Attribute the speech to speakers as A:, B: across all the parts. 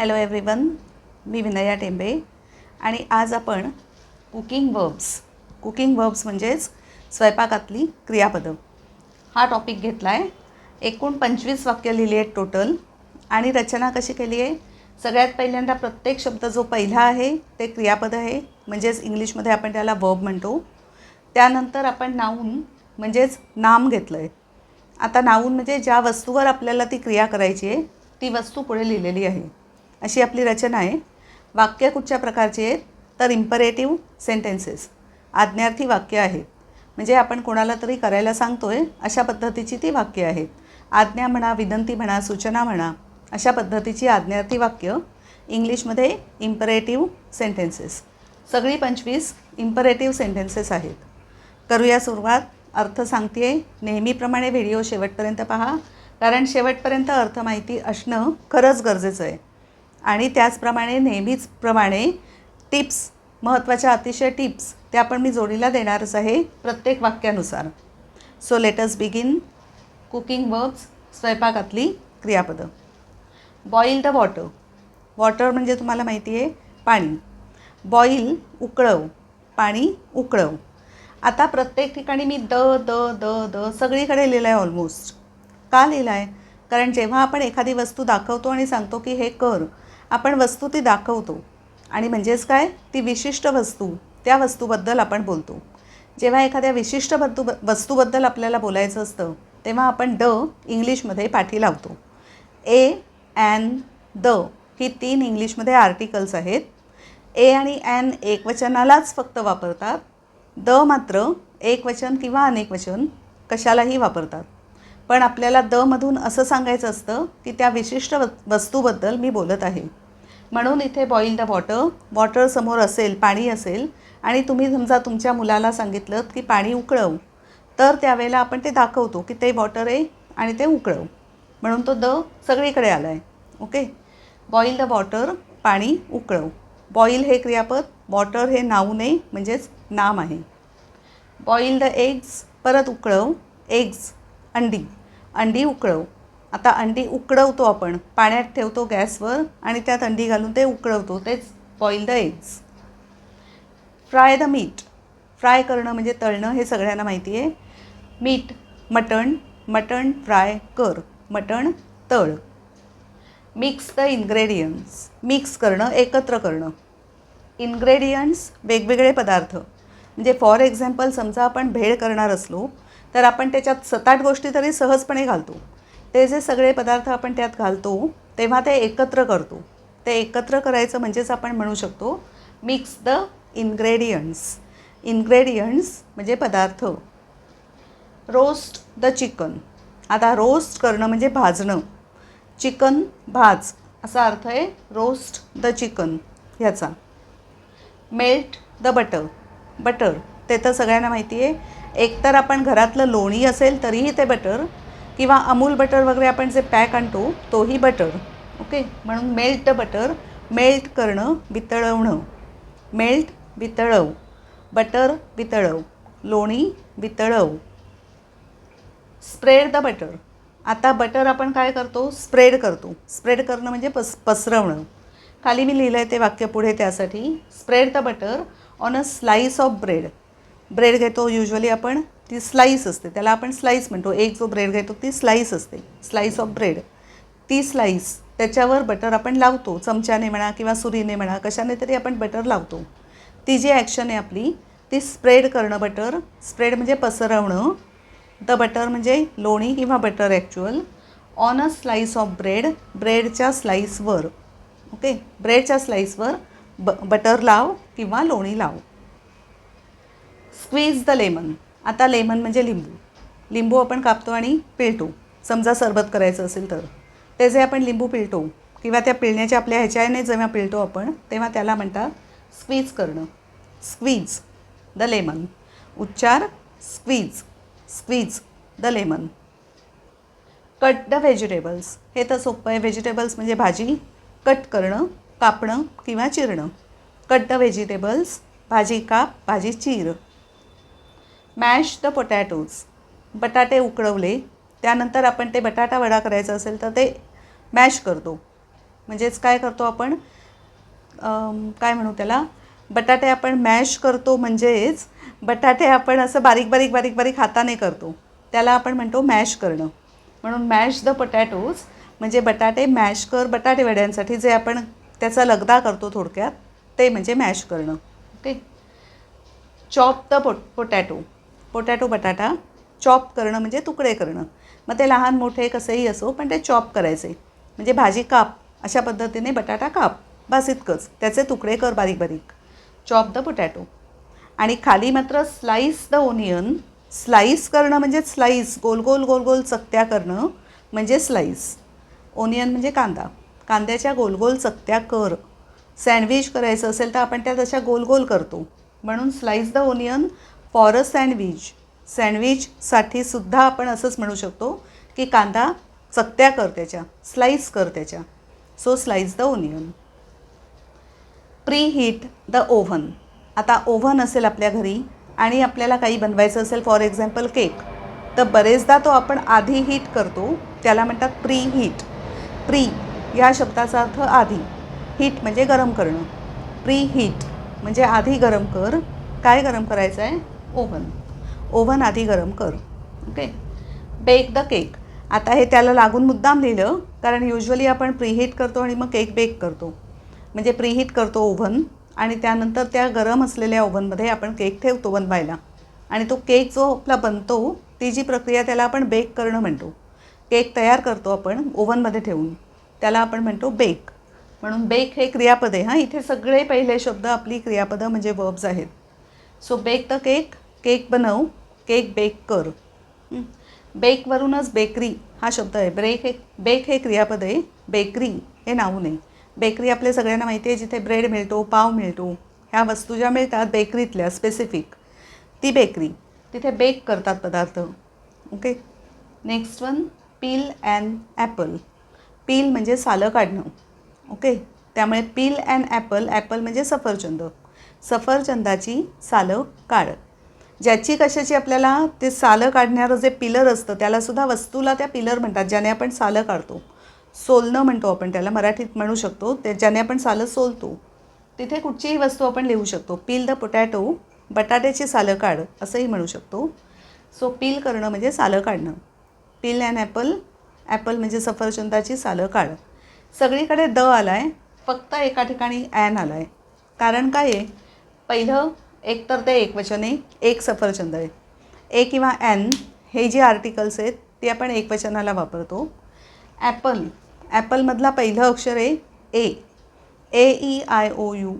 A: Hello everyone मी विनया टेंबे. आणि आज आपण कुकिंग वर्ब्स कुकिंग वर्ब्स म्हणजेच स्वयंपाकातली क्रियापदं. हा टॉपिक घेतला आहे एकूण पंचवीस वाक्य लिहिली आहेत टोटल आणि रचना कशी केली आहे? सगळ्यात पहिल्यांदा प्रत्येक शब्द जो पहिला आहे ते क्रियापद आहे. म्हणजेच इंग्लिशमध्ये आपण त्याला वर्ब म्हणतो. त्यानंतर आपण नाऊन म्हणजेच नाम घेतलं आहे आता नाऊन म्हणजे ज्या वस्तूवर आपल्याला ती क्रिया करायची आहे ती वस्तू पुढे लिहिलेली आहे. अशी आपली रचना आहे. वाक्य कुठच्या प्रकारची आहेत? तर इम्परेटिव्ह सेंटेन्सेस आज्ञार्थी वाक्य आहेत. म्हणजे आपण कोणाला तरी करायला सांगतो आहे अशा पद्धतीची ती वाक्य आहेत. आज्ञा म्हणा विनंती म्हणा सूचना म्हणा अशा पद्धतीची आज्ञार्थी वाक्य इंग्लिशमध्ये इम्परेटिव्ह सेंटेन्सेस सगळी पंचवीस इम्परेटिव्ह सेंटेन्सेस आहेत. करूया सुरुवात. अर्थ सांगते नेहमीप्रमाणे व्हिडिओ शेवटपर्यंत पहा. कारण शेवटपर्यंत अर्थ माहिती असणं खरंच गरजेचं आहे. आणि त्याचप्रमाणे नेहमीच प्रमाणे टिप्स महत्त्वाच्या अतिशय टिप्स त्या पण मी जोडीला देणारच आहे प्रत्येक वाक्यानुसार. So let's begin cooking verbs स्वयंपाकातली क्रियापदं. बॉईल द वॉटर वॉटर म्हणजे तुम्हाला माहिती आहे पाणी. बॉईल उकळव. पाणी उकळव. आता प्रत्येक ठिकाणी मी द द द द सगळीकडे लिहिलं आहे ऑलमोस्ट का लिहिलं आहे कारण जेव्हा आपण एखादी वस्तू दाखवतो आणि सांगतो की हे कर आपण वस्तू ती दाखवतो. आणि म्हणजेच काय? ती विशिष्ट वस्तू त्या वस्तूबद्दल आपण बोलतो. जेव्हा एखाद्या विशिष्ट वस्तू वस्तूबद्दल आपल्याला बोलायचं असतं तेव्हा आपण द इंग्लिशमध्ये पाठी लावतो. ए ॲन द ही तीन इंग्लिशमध्ये आर्टिकल्स आहेत. ए आणि ॲन एकवचनालाच फक्त वापरतात. द मात्र एकवचन किंवा अनेकवचन कशालाही वापरतात. पण आपल्याला द मधून असं सांगायचं असतं की त्या विशिष्ट व वस्तूबद्दल मी बोलत आहे. म्हणून इथे बॉईल द वॉटर वॉटर समोर असेल पाणी असेल आणि तुम्ही समजा तुमच्या मुलाला सांगितलं की पाणी उकळव तर त्यावेळेला आपण ते दाखवतो की ते वॉटर आहे आणि ते उकळव. म्हणून तो द सगळीकडे आला आहे ओके बॉईल द वॉटर पाणी उकळव. बॉईल हे क्रियापद वॉटर हे नाऊन आहे म्हणजेच नाम आहे. बॉईल द एग्स परत उकळव. एग्स अंडी. अंडी उकळव. आता अंडी उकडवतो आपण. पाण्यात ठेवतो गॅसवर आणि त्यात अंडी घालून ते उकळवतो. तेच boil the eggs fry the meat fry करणं म्हणजे तळणं हे सगळ्यांना माहिती आहे. मीट मटण मटण फ्राय कर. मटण तळ. मिक्स द इन्ग्रेडियंट्स मिक्स करणं एकत्र करणं. इन्ग्रेडियंट्स वेगवेगळे पदार्थ. म्हणजे फॉर एक्झाम्पल समजा आपण भेळ करणार असलो तर आपण त्याच्यात सताट गोष्टी तरी सहजपणे घालतो. ते जे सगळे पदार्थ आपण त्यात घालतो तेव्हा ते एकत्र करतो. ते एकत्र करायचं म्हणजेच आपण म्हणू शकतो मिक्स द इन्ग्रेडियंट्स इन्ग्रेडियंट्स म्हणजे पदार्थ. रोस्ट द चिकन आता रोस्ट करणं म्हणजे भाजणं. चिकन भाज. असा अर्थ आहे रोस्ट द चिकन ह्याचा. मेल्ट द बटर बटर ते तर सगळ्यांना माहिती आहे. एकतर आपण घरातलं लोणी असेल तरीही ते बटर किंवा अमूल बटर वगैरे आपण जे पॅक आणतो तोही बटर ओके म्हणून मेल्ट द बटर मेल्ट करणं वितळवणं. मेल्ट वितळव. बटर वितळव. लोणी वितळव. स्प्रेड द बटर आता बटर आपण काय करतो? स्प्रेड करतो. स्प्रेड करणं म्हणजे पस पसरवणं. खाली मी लिहिलं आहे ते वाक्य पुढे त्यासाठी. Spread the butter on a slice of bread bread घेतो युजली आपण ती स्लाईस असते. त्याला आपण स्लाईस म्हणतो. एक जो ब्रेड घेतो ती स्लाईस असते. स्लाईस ऑफ ब्रेड ती स्लाईस त्याच्यावर बटर आपण लावतो. चमच्याने म्हणा किंवा सुरीने म्हणा कशाने तरी आपण बटर लावतो. ती जी ॲक्शन आहे आपली ती स्प्रेड करणं बटर स्प्रेड म्हणजे पसरवणं. द बटर म्हणजे लोणी किंवा butter actual on a slice of bread ब्रेडच्या स्लाईसवर ओके ब्रेडच्या स्लाईसवर ब बटर लाव किंवा लोणी लाव. स्क्वीज द लेमन आता लेमन म्हणजे लिंबू. लिंबू आपण कापतो आणि पिळतो. समजा सरबत करायचं असेल तर. ते जे आपण लिंबू पिळतो किंवा त्या पिळण्याच्या आपल्या ह्याच्याने जेव्हा पिळतो आपण तेव्हा त्याला म्हणतात स्क्वीज करणं. स्क्वीज द लेमन उच्चार squeeze squeeze the lemon cut the vegetables हे तर सोपं आहे. व्हेजिटेबल्स म्हणजे भाजी. कट करणं कापणं किंवा चिरणं. कट द व्हेजिटेबल्स भाजी काप भाजी चीर. मॅश द पोटॅटोज बटाटे उकळवले. त्यानंतर आपण ते बटाटा वडा करायचा असेल तर ते मॅश करतो. म्हणजेच काय करतो आपण? काय म्हणू त्याला? बटाटे आपण मॅश करतो म्हणजेच बटाटे आपण असं बारीक बारीक बारीक बारीक हाताने करतो. त्याला आपण म्हणतो मॅश करणं. म्हणून मॅश द पोटॅटोज म्हणजे बटाटे मॅश कर बटाटे वड्यांसाठी जे आपण त्याचा लगदा करतो थोडक्यात ते म्हणजे मॅश करणं. Okay? Chop the pot potato potato बटाटा चॉप करणं म्हणजे तुकडे करणं. मग ते लहान मोठे कसंही असो पण ते चॉप करायचे. म्हणजे भाजी काप अशा पद्धतीने बटाटा काप. बस इतकंच. त्याचे तुकडे कर बारीक बारीक. चॉप द पोटॅटो आणि खाली मात्र स्लाईस द ओनियन स्लाईस करणं म्हणजे स्लाईस गोल गोल गोल गोल चकत्या करणं म्हणजे स्लाईस ओनियन म्हणजे कांदा. कांद्याच्या गोल गोल चकत्या कर. सँडविच करायचं असेल तर आपण त्या तशा गोल गोल करतो. म्हणून slice the onion for a sandwich सँडविचसाठी सुद्धा आपण असंच म्हणू शकतो की कांदा चकत्या कर त्याच्या स्लाईस कर त्याच्या. So slice the onion preheat the oven आता ओव्हन असेल आपल्या घरी आणि आपल्याला काही बनवायचं असेल फॉर एक्झाम्पल केक तर बरेचदा तो आपण आधी हीट करतो त्याला म्हणतात प्री हीट प्री या शब्दाचा अर्थ आधी. हीट म्हणजे गरम करणं. प्री हीट म्हणजे आधी गरम कर. काय गरम करायचं आहे ओव्हन. ओव्हन आधी गरम कर. ओके बेक द केक आता हे त्याला लागून मुद्दाम लिहिलं कारण युजली आपण प्रीहीट करतो आणि मग केक बेक करतो. म्हणजे प्रीहीट करतो ओव्हन आणि त्यानंतर त्या गरम असलेल्या ओव्हनमध्ये आपण केक ठेवतो बनवायला आणि तो केक जो आपला बनतो ती जी प्रक्रिया त्याला आपण बेक करणं म्हणतो. केक तयार करतो आपण ओव्हनमध्ये ठेवून. त्याला आपण म्हणतो बेक म्हणून बेक हे क्रियापद. आहे हां इथे सगळे पहिले शब्द आपली क्रियापदं म्हणजे वर्ब्स आहेत. So bake the cake cake बनव. केक बेक कर. बेकवरूनच बेकरी हा शब्द आहे. ब्रेक हे बेक हे क्रियापद आहे. बेकरी हे नावून आहे. बेकरी आपल्या सगळ्यांना माहिती आहे जिथे ब्रेड मिळतो पाव मिळतो. ह्या वस्तू ज्या मिळतात बेकरीतल्या स्पेसिफिक ती बेकरी तिथे बेक करतात पदार्थ. Okay next one peel and apple peel म्हणजे सालं काढणं. ओके त्यामुळे पील अँड ॲपल ॲपल म्हणजे सफरचंद. सफरचंदाची सालं काढ ज्याची कशाची आपल्याला ते सालं काढणारं जे पिलर असतं त्यालासुद्धा वस्तूला त्या पिलर म्हणतात ज्याने आपण सालं काढतो. सोलणं म्हणतो आपण त्याला मराठीत म्हणू शकतो ते ज्याने आपण सालं सोलतो. तिथे कुठचीही वस्तू आपण लिहू शकतो. पील द पोटॅटो बटाट्याची सालं काढ असंही म्हणू शकतो. सो पील करणं म्हणजे सालं काढणं. पील अँड ॲपल ॲपल म्हणजे सफरचंदाची सालं काढ. सगळीकडे द आला आहे फक्त एका ठिकाणी ॲन आला आहे कारण काय आहे? पहिलं एक तर ते एकवचन आहे एक सफरचंद आहे. ए किंवा ॲन हे जे आर्टिकल्स आहेत ते आपण एकवचनाला वापरतो. ॲपल ॲपलमधला पहिलं अक्षर आहे A. A E I O U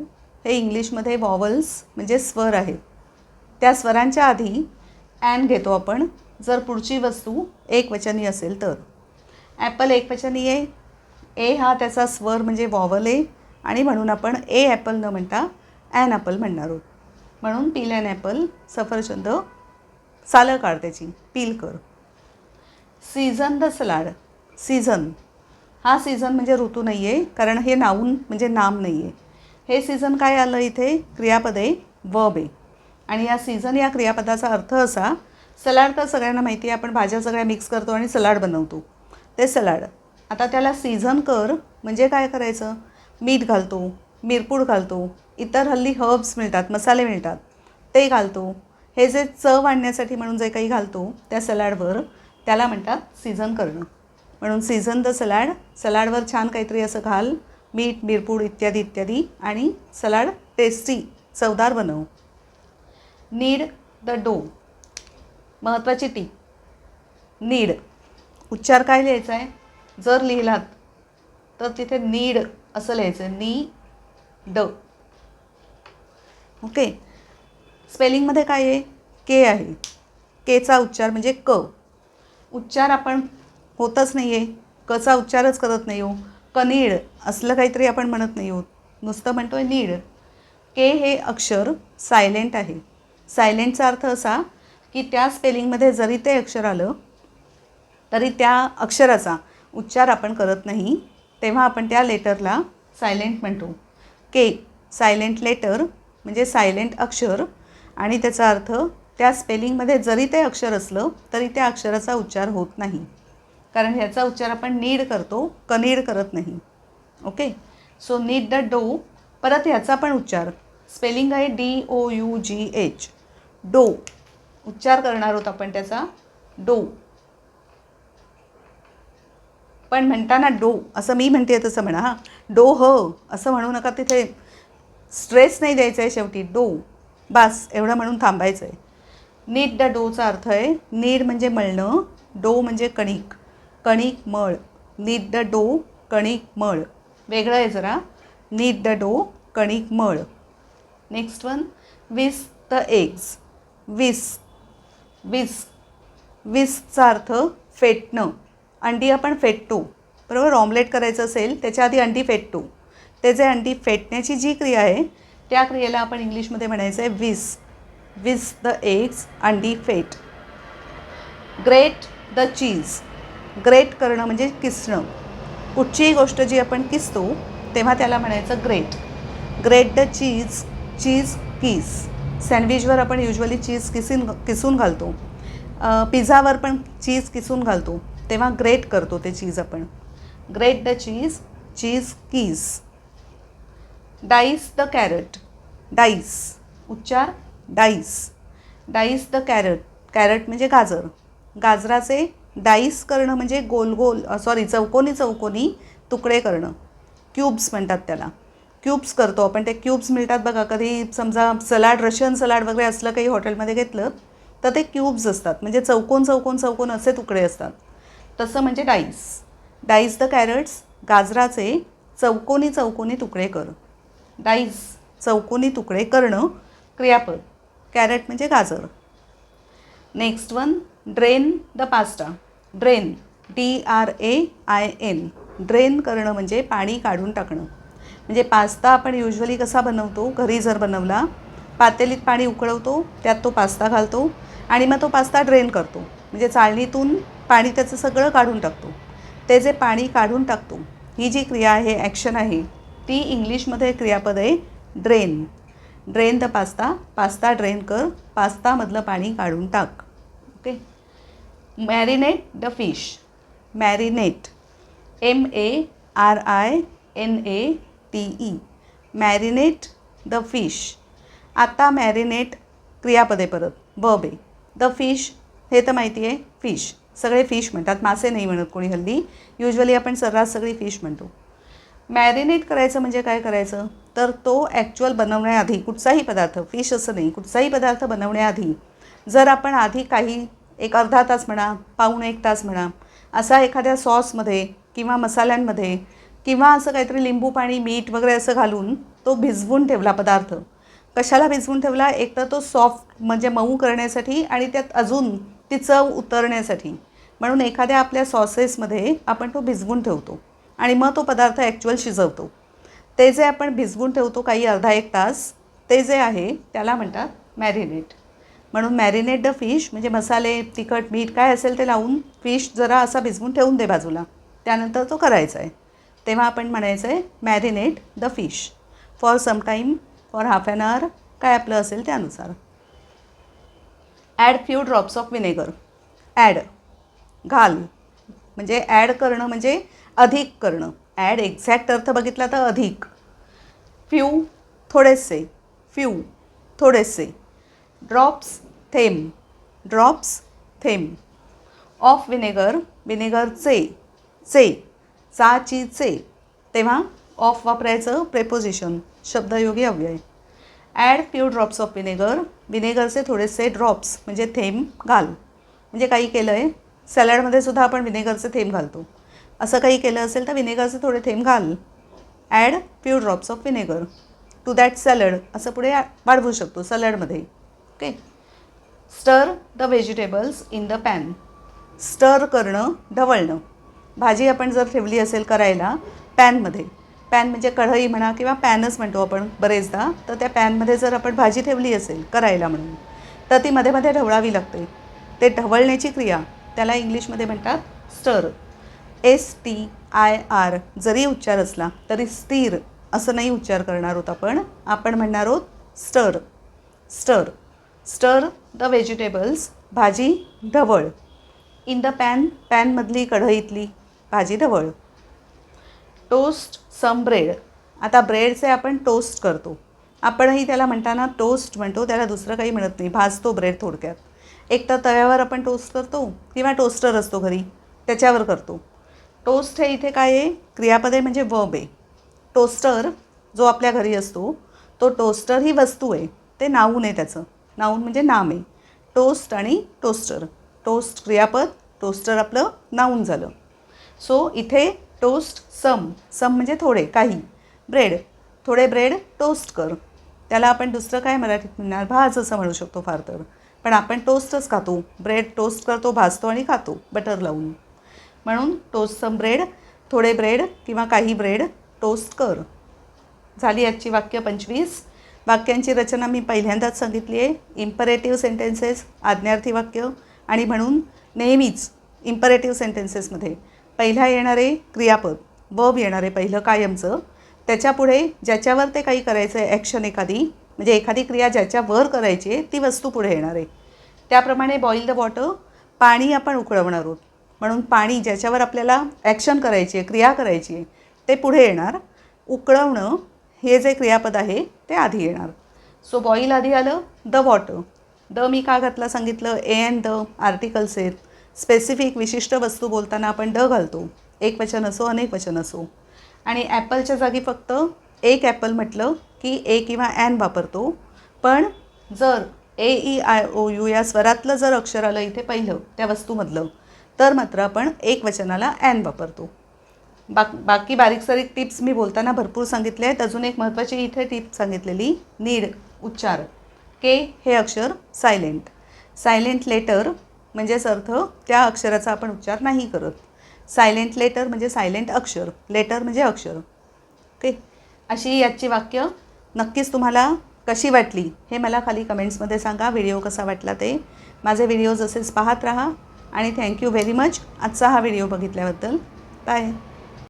A: हे इंग्लिशमध्ये वॉवल्स म्हणजे स्वर आहेत त्या स्वरांच्या आधी ॲन घेतो आपण. जर पुढची वस्तू एकवचनी असेल तर. ॲपल एकवचनी आहे. ए हा त्याचा स्वर म्हणजे वॉवल आहे. आणि म्हणून आपण ए ॲपल न म्हणता ॲन ॲपल म्हणणार आहोत. म्हणून पील ॲन ॲपल सफरचंद सालं काढ त्याची पील कर. Season the salad season. हा सीझन म्हणजे ऋतू नाही आहे कारण हे नाऊन म्हणजे नाम नाही आहे हे सीझन काय आलं इथे? क्रियापद आहे वब आहे आणि या सीझन या क्रियापदाचा अर्थ असा सलाड तर सगळ्यांना माहिती आहे आपण भाज्या सगळ्या मिक्स करतो आणि सलाड बनवतो. ते सलाड. आता त्याला सीझन कर म्हणजे काय करायचं? मीठ घालतो. मिरपूड घालतो. इतर हल्ली हर्ब्स मिळतात मसाले मिळतात. ते घालतो. हे जे चव आणण्यासाठी म्हणून जे काही घालतो त्या सलाडवर त्याला म्हणतात सीझन करणं. म्हणून सीझन द सलाड सलाडवर छान काहीतरी असं घाल मीठ मिरपूड इत्यादी इत्यादी आणि सलाड टेस्टी चवदार बनव. नीड द डो महत्त्वाची टी. नीड. उच्चार काय लिहायचा आहे जर लिहिलात तर तिथे नीड असं लिहायचं नी ड ओके स्पेलिंगमध्ये काय आहे? के आहे. केचा उच्चार म्हणजे क. उच्चार आपण होतच नाही आहे कचा उच्चारच करत नाही हो. कनीड असलं काहीतरी आपण म्हणत नाही आहोत. नुसतं म्हणतो आहे नीड के हे अक्षर सायलेंट आहे. सायलेंटचा अर्थ असा की त्या स्पेलिंगमध्ये जरी ते अक्षर आलं तरी त्या अक्षराचा उच्चार आपण करत नाही तेव्हा आपण त्या लेटरला सायलेंट म्हणतो. के सायलेंट लेटर म्हणजे सायलेंट अक्षर आणि त्याचा अर्थ त्या स्पेलिंगमध्ये जरी ते अक्षर असलं तरी त्या अक्षराचा उच्चार होत नाही. कारण ह्याचा उच्चार आपण नीड करतो कनीड करत नाही. ओके सो नीड द डो परत ह्याचा पण उच्चार. स्पेलिंग आहे D O U G H dough उच्चार करणार आहोत आपण त्याचा. डो पण म्हणताना डो असं मी म्हणते तसं म्हणा हां. डो ह असं म्हणू नका तिथे. स्ट्रेस नाही द्यायचा आहे शेवटी डो. बास एवढं म्हणून थांबायचं आहे नीट द डोचा अर्थ आहे नीड म्हणजे मळणं डो म्हणजे कणिक. कणिक मळ. नीट द डो कणिक मळ. वेगळं आहे जरा. नीट द डो कणिक मळ. Next one whisk the eggs whisk whisk विसचा अर्थ फेटणं. अंडी आपण फेटतो बरोबर? ऑमलेट करायचं असेल त्याच्या आधी अंडी फेटतो ते जे अंडी फेटण्याची जी क्रिया आहे त्या क्रियेला आपण इंग्लिशमध्ये म्हणायचं आहे विस विस द एग्स अंडी फेट ग्रेट द चीज ग्रेट करणं म्हणजे किसणं. कुठचीही गोष्ट जी आपण किसतो तेव्हा त्याला म्हणायचं grate grate the cheese cheese किस सँडविचवर आपण युजली चीज किसून किसून घालतो. पिझ्झावर पण चीज किसून घालतो. तेव्हा ग्रेट करतो ते चीज आपण. Grate the cheese cheese keys. Dice the carrot dice. उच्चार dice. Dice the carrot carrot म्हणजे गाजर. गाजराचे डाईस करणं म्हणजे गोल गोल सॉरी चौकोनी चौकोनी तुकडे करणं. क्यूब्स म्हणतात त्याला. क्यूब्स करतो आपण ते क्यूब्स मिळतात बघा. कधी समजा सलाड रशियन सलाड वगैरे असलं काही हॉटेलमध्ये घेतलं तर ते क्यूब्स असतात. म्हणजे चौकोन चौकोन चौकोन असे तुकडे असतात. तसं म्हणजे डाईस. डाईस द कॅरट्स गाजराचे चौकोनी चौकोनी तुकडे कर डाईस चौकोनी तुकडे करणं क्रियापद. कॅरट म्हणजे गाजर. Next one drain the pasta drain D R A I N. Drain करणं म्हणजे पाणी काढून टाकणं. म्हणजे पास्ता आपण युजली कसा बनवतो? घरी जर बनवला पातेलीत पाणी उकळवतो त्यात तो पास्ता घालतो आणि मग तो पास्ता ड्रेन करतो. म्हणजे चाळणीतून पाणी त्याचं सगळं काढून टाकतो. ते जे पाणी काढून टाकतो ही जी क्रिया आहे ॲक्शन आहे ती इंग्लिशमध्ये क्रियापद आहे drain drain the pasta pasta drain कर पास्तामधलं पाणी काढून टाक. Okay marinate the fish marinate M A R I N A T E marinate the fish आता मॅरिनेट क्रियापदे परत. बब आहे द फिश हे तर माहिती आहे फिश सगळे फिश म्हणतात मासे नाही म्हणत कोणी हल्ली. युजली आपण सर्रास सगळी फिश म्हणतो. मॅरिनेट करायचं म्हणजे काय करायचं? तर तो ॲक्च्युअल बनवण्याआधी कुठचाही पदार्थ फिश असं नाही कुठचाही पदार्थ बनवण्याआधी जर आपण आधी काही एक अर्धा तास म्हणा पाऊण एक तास म्हणा असा एखाद्या सॉसमध्ये किंवा मसाल्यांमध्ये किंवा असं काहीतरी लिंबू पाणी मीठ वगैरे असं घालून तो भिजवून ठेवला पदार्थ. कशाला भिजवून ठेवला? एक तर तो सॉफ्ट म्हणजे मऊ करण्यासाठी आणि त्यात अजून ती चव उतरण्यासाठी. म्हणून एखाद्या आपल्या सॉसेसमध्ये आपण तो भिजवून ठेवतो आणि मग तो पदार्थ ॲक्च्युअल शिजवतो. ते जे आपण भिजवून ठेवतो काही अर्धा एक तास ते जे आहे त्याला म्हणतात मॅरिनेट म्हणून मॅरिनेट द फिश म्हणजे मसाले तिखट मीठ काय असेल ते लावून फिश जरा असा भिजवून ठेवून दे बाजूला. त्यानंतर तो करायचा आहे. तेव्हा आपण म्हणायचं आहे marinate the fish for some time for half an hour काय आपलं असेल त्यानुसार. Add few drops of vinegar add घाल. म्हणजे ॲड करणं म्हणजे अधिक करणं. ॲड एक्झॅक्ट अर्थ बघितला तर अधिक. फ्यू थोडेसे. फ्यू थोडेसे. ड्रॉप्स थेंब ड्रॉप्स थेंब ऑफ विनेगर विनेगरचे चे. चाची चे. तेव्हा ऑफ वापरायचं प्रेपोजिशन शब्दयोगी अव्यय. Add few drops of vinegar विनेगरचे थोडेसे ड्रॉप्स म्हणजे थेंब घाल. म्हणजे काही केलं आहे सॅलडमध्ये सुद्धा आपण विनेगरचे थेंब घालतो. असं काही केलं असेल तर विनेगरचे थोडे थेंब घाल. Add few drops of vinegar to that salad असं पुढे वाढवू शकतो सॅलडमध्ये. Okay stir the vegetables in the pan stir करणं ढवळणं. भाजी आपण जर ठेवली असेल करायला पॅनमध्ये. पॅन म्हणजे कढई म्हणा किंवा पॅनच म्हणतो आपण बरेचदा तर त्या पॅनमध्ये जर आपण भाजी ठेवली असेल करायला म्हणून तर ती मध्ये मध्ये ढवळावी लागते. ते ढवळण्याची क्रिया त्याला इंग्लिशमध्ये म्हणतात stir S T I R जरी उच्चार असला तरी स्थिर असं नाही उच्चार करणार आहोत आपण. आपण म्हणणार आहोत stir stir stir the vegetables भाजी ढवळ. इन द पॅन पॅनमधली कढईतली भाजी ढवळ. टोस्ट सम ब्रेड आता ब्रेडचे आपण टोस्ट करतो. आपणही त्याला म्हणताना टोस्ट म्हणतो त्याला दुसरं काही म्हणत नाही. भाजतो ब्रेड थोडक्यात. एक तर तव्यावर आपण टोस्ट करतो किंवा टोस्टर असतो घरी त्याच्यावर करतो. टोस्ट हे इथे काय आहे? क्रियापद आहे म्हणजे वब आहे. टोस्टर जो आपल्या घरी असतो तो टोस्टर ही वस्तू आहे. ते नाऊन आहे त्याचं. नाऊन म्हणजे नाम आहे. टोस्ट आणि टोस्टर. टोस्ट क्रियापद टोस्टर आपलं नाऊन झालं. सो इथे टोस्ट सम. सम म्हणजे थोडे काही. ब्रेड. थोडे ब्रेड टोस्ट कर. त्याला आपण दुसरं काय मराठीत म्हणणार? भाज असं म्हणू शकतो फार तर. पण आपण टोस्टच खातो. ब्रेड टोस्ट करतो भाजतो आणि खातो. बटर लावून. म्हणून टोस्ट सम ब्रेड थोडे ब्रेड किंवा काही ब्रेड टोस्ट कर. झाली आजची वाक्य पंचवीस. वाक्यांची रचना मी पहिल्यांदाच सांगितली आहे. इम्परेटिव्ह सेंटेन्सेस आज्ञार्थी वाक्य आणि म्हणून नेहमीच इम्परेटिव्ह सेंटेन्सेसमध्ये पहिला येणारे क्रियापद वर्ब येणारे पहिलं कायमचं. त्याच्यापुढे ज्याच्यावर ते काही करायचं आहे ॲक्शन एखादी म्हणजे एखादी क्रिया ज्याच्यावर करायची आहे ती वस्तू पुढे येणार आहे. त्याप्रमाणे बॉईल द वॉटर पाणी आपण उकळवणार आहोत. म्हणून पाणी ज्याच्यावर आपल्याला ॲक्शन करायची आहे क्रिया करायची आहे ते पुढे येणार. उकळवणं हे जे क्रियापद आहे ते आधी येणार. सो बॉईल आधी आलं द वॉटर द मी का घातला सांगितलं ए अँड द आर्टिकल्स आहेत. स्पेसिफिक विशिष्ट वस्तू बोलताना आपण ड घालतो. एक वचन असो अनेक वचन असो. आणि ॲपलच्या जागी फक्त एक ॲपल म्हटलं की ए किंवा ॲन वापरतो. पण जर A E I O U या स्वरातलं जर अक्षर आलं इथे पहिलं त्या वस्तूमधलं तर मात्र आपण एक वचनाला ॲन वापरतो. बाक बाकी बारीक सारीक टिप्स मी बोलताना भरपूर सांगितले आहेत. अजून एक महत्त्वाची इथे टिप सांगितलेली नीड उच्चार. के हे अक्षर सायलेंट सायलेंट लेटर म्हणजेच अर्थ त्या अक्षराचा आपण उच्चार नाही करत. सायलेंट लेटर म्हणजे सायलेंट अक्षर. लेटर म्हणजे अक्षर. ओके? अशी याची वाक्य नक्कीच तुम्हाला कशी वाटली हे मला खाली कमेंट्समध्ये सांगा. व्हिडिओ कसा वाटला ते. माझे व्हिडिओज असेच पाहत राहा. आणि थँक्यू व्हेरी मच आजचा हा व्हिडिओ बघितल्याबद्दल. बाय